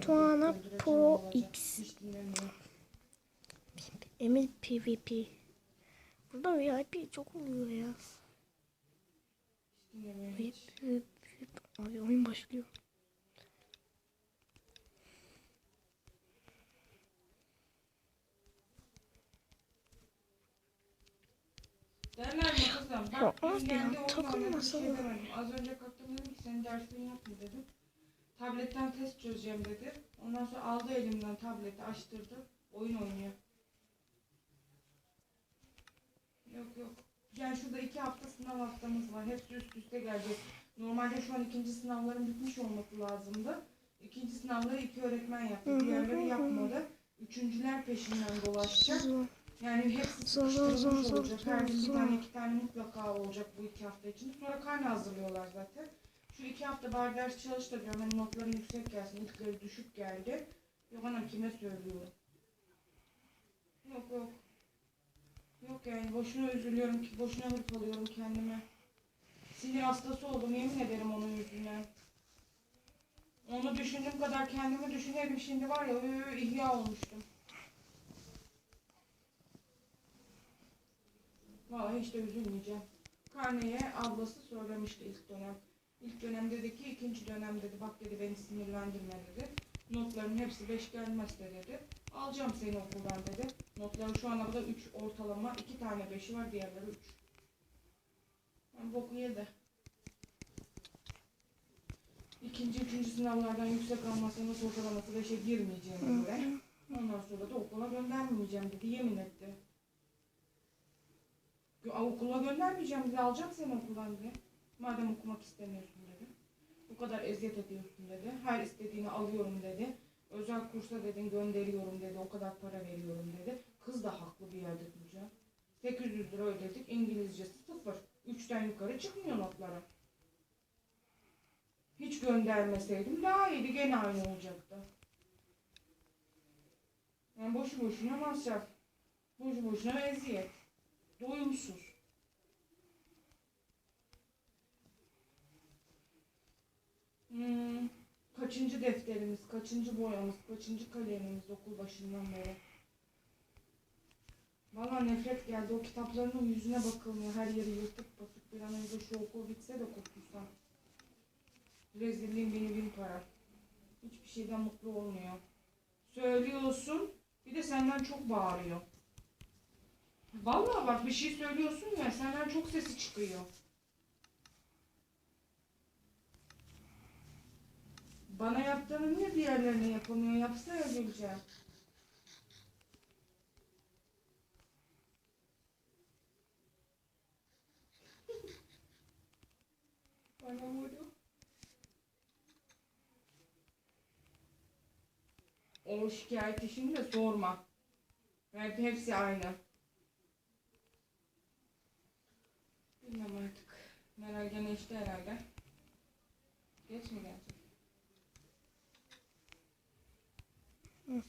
Tuana Pro. X. Emir PvP. Burada VIP çok oluyor ya. VIP. VIP. Abi oyun başlıyor. Ya, geldi oyun takılmasın. şey. Az önce kalktım dedim ki senin dersini yapma dedim. Tabletten test çözeceğim dedi. Ondan sonra aldı elimden tableti açtırdı. Oyun oynuyor. Yok yok. Yani şurada iki hafta sınav haftamız var. Hepsi üst üste gelecek. Normalde şu an ikinci sınavların bitmiş olması lazımdı. İkinci sınavları iki öğretmen yaptı. Diğerleri yapmadı. Üçüncüler peşinden dolaşacak. Yani hepsi sıkıştırılmış olacak. Her gün bir tane iki tane mutlaka olacak bu iki hafta için. Sonra karne hazırlıyorlar zaten. Şu iki hafta bari ders çalış da diyorum. Hani notların yüksek gelsin. İlkleri düşük geldi. Yok anam kime söylüyorum. Yok yok. Yok yani boşuna üzülüyorum ki boşuna hırpalıyorum kendime. Sinir hastası oldum yemin ederim onun yüzünden. Onu düşündüğüm kadar kendimi düşünelim şimdi var ya ıı, ihya olmuştum. Vallahi hiç de üzülmeyeceğim. Karneye ablası söylemişti ilk dönem. İlk dönem dedi ki ikinci dönem dedi bak dedi beni sinirlendirme dedi. Notların hepsi beş gelmezse dedi. Alacağım seni okuldan dedi. Notları şu ana kadar 3 ortalama. iki tane beşi var diğerleri 3. Ben boku yedi. İkinci, üçüncü sınavlardan yüksek almazsanız ortalaması 5'e girmeyeceğine göre. Ondan sonra da okula göndermeyeceğim dedi. Yemin etti. Okula göndermeyeceğim dedi. Alacağım seni okuldan dedi. Madem okumak istemiyorsun dedi. Bu kadar eziyet ediyorsun dedi. Her istediğini alıyorum dedi. Özel kursa dedin gönderiyorum dedi. O kadar para veriyorum dedi. Kız da haklı bir yerde duracak. 800 lira ödedik. İngilizcesi sıfır. Üçten yukarı çıkmıyor notlara. Hiç göndermeseydim daha iyiydi. Gene aynı olacaktı. Yani boşu boşuna masraf. Boşu boşuna eziyet. Doyumsuz. Hmm, kaçıncı defterimiz, kaçıncı boyamız, kaçıncı kalemimiz okul başından beri. Valla nefret geldi. O kitapların yüzüne bakılmıyor. Her yeri yırtık basık. Bir an önce şu okul bitse de kurtulsam. Rezilliğin beni bin para. Hiçbir şeyden mutlu olmuyor. Söylüyorsun. Bir de senden çok bağırıyor. Vallahi bak bir şey söylüyorsun ya senden çok sesi çıkıyor. Bana yaptığını niye diğerlerine yapamıyor? Yapsa ya Gülce. Bana vuruyor. O şikayet işini de sorma. Hep, hepsi aynı. Bilmem artık. Meral gene işte herhalde. Geç mi gelecek? Hı. Hmm.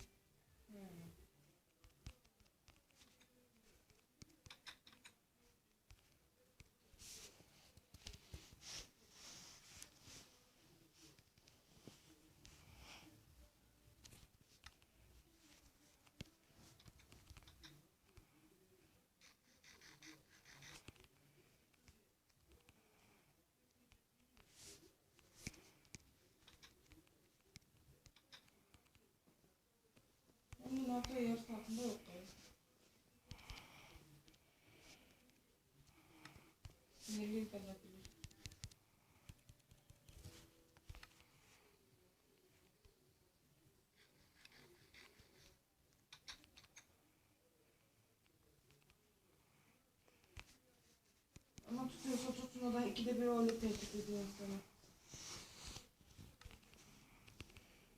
Onun haftaya yarı saatinde yok tabii. Sinirli kalabilir. Ama tutuyorsa tutsun o da ikide bir öyle tehdit ediyor insanı.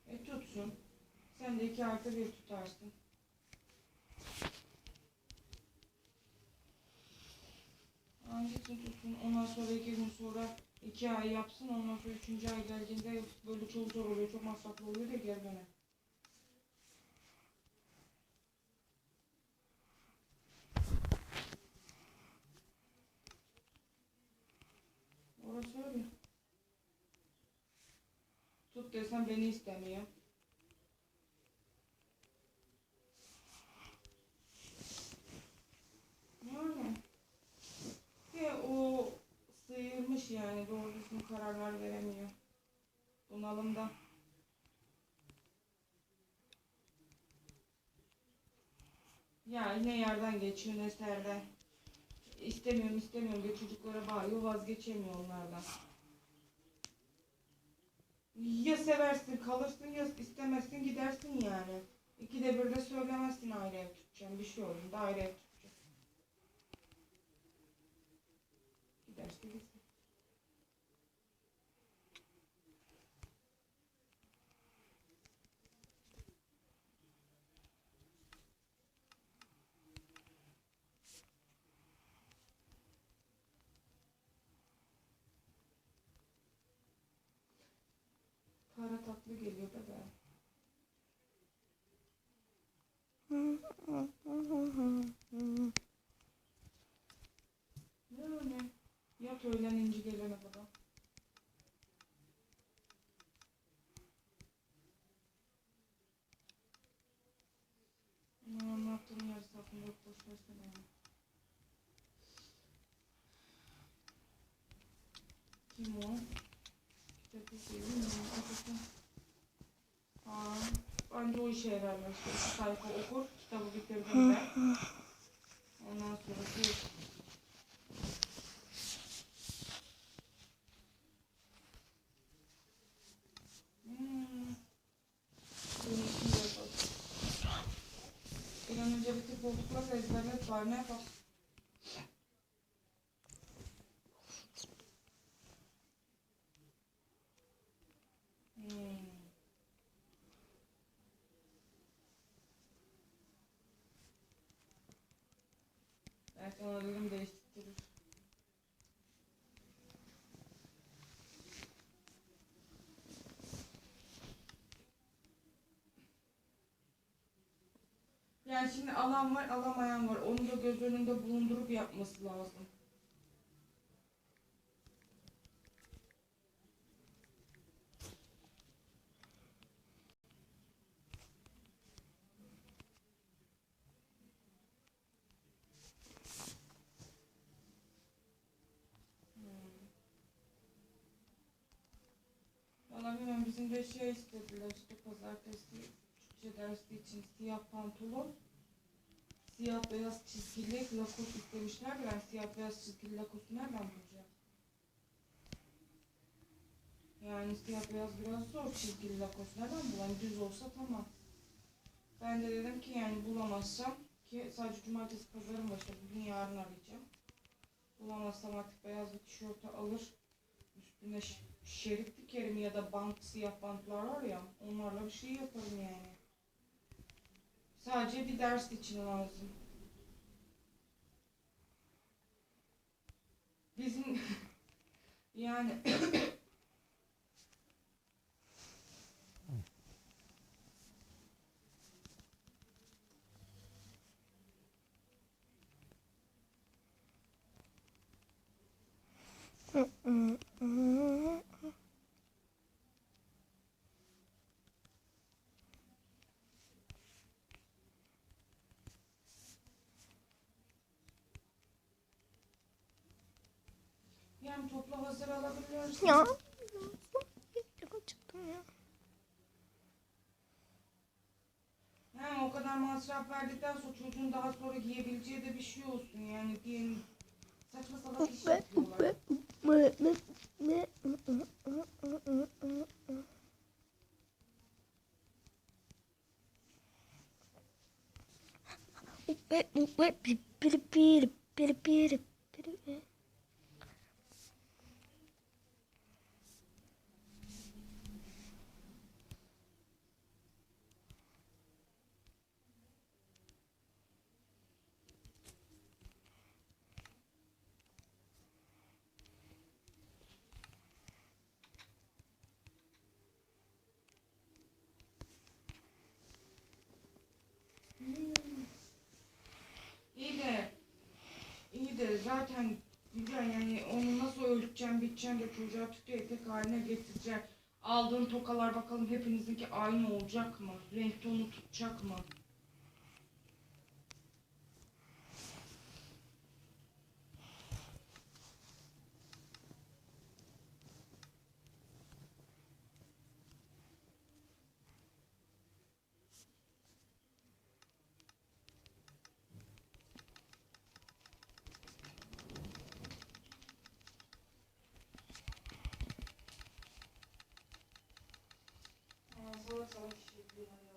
E tutsun. Sen de iki artı bir tutarsın. Hangisini tutsun? Ondan sonra iki gün sonra iki ay yapsın. Ondan sonra üçüncü ay geldiğinde böyle çok zor oluyor. Çok masraflı oluyor da geri döner. beni istemiyor. Yani. Ve o sıyırmış yani doğru düzgün kararlar veremiyor. Bunalımda. Yani ne yerden geçiyor ne serden. İstemiyorum istemiyorum diye çocuklara bağırıyor vazgeçemiyor onlardan. Ya seversin kalırsın ya istemezsin gidersin yani. İkide bir de söylemezsin aile ev tutacağım. Bir şey olduğunda aile ev tutacağım. Giderse gitsin. Para tatlı geliyor bebe. Ne öyle? Yat öğlen inci gelene kadar. Ne anlattığım yarısı aklımda yok boş versene. Kim o? Kitabı seveyim mi? Kafası. Aa, o işe yararlar işte. İki sayfa okur, kitabı bitirdim de. Ondan sonra bir Hmm. Bir an önce bitir koltukları ezberlet var ne yapalım? Hmm. Sana dedim değiştirir. Yani şimdi alan var, alamayan var. Onu da göz önünde bulundurup yapması lazım. Bizim de şey istediler işte pazartesi Türkçe dersi için siyah pantolon siyah beyaz çizgili lakos istemişler ben siyah beyaz çizgili lakosu nereden bulacağım? Yani siyah beyaz biraz zor çizgili lakos nereden bulayım düz olsa tamam. Ben de dedim ki yani bulamazsam ki sadece cumartesi pazarım var işte bugün yarın arayacağım. Bulamazsam artık beyaz bir tişörtü alır üstüne ş- şerit dikerim ya da bant siyah bantlar var ya onlarla bir şey yaparım yani. Sadece bir ders için lazım. Bizim yani yani toplu hazır alabiliyoruz. Ya. Çok çıktım ya. Yani o kadar masraf verdikten sonra çocuğun daha sonra giyebileceği de bir şey olsun yani diyelim saçma salak iş yapıyorlar. İyi de iyi de zaten güzel yani onu nasıl biteceğim de çocuğa tütü etek haline getireceğim. Aldığın tokalar bakalım hepinizinki aynı olacak mı? Renk tonu tutacak mı? Salak işi ya.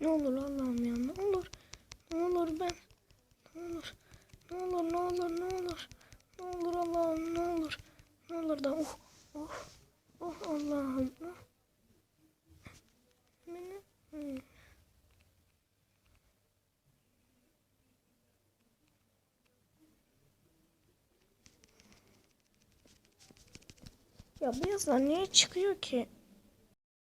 Ne olur Allah'ım ya ne olur. Ne olur ben. Ne olur. Ne olur ne olur ne olur. Ne olur Allah'ım ne olur. Ne olur da oh oh. Oh Allah'ım. Oh. Beni. Hmm. Ya bu yazılar niye çıkıyor ki?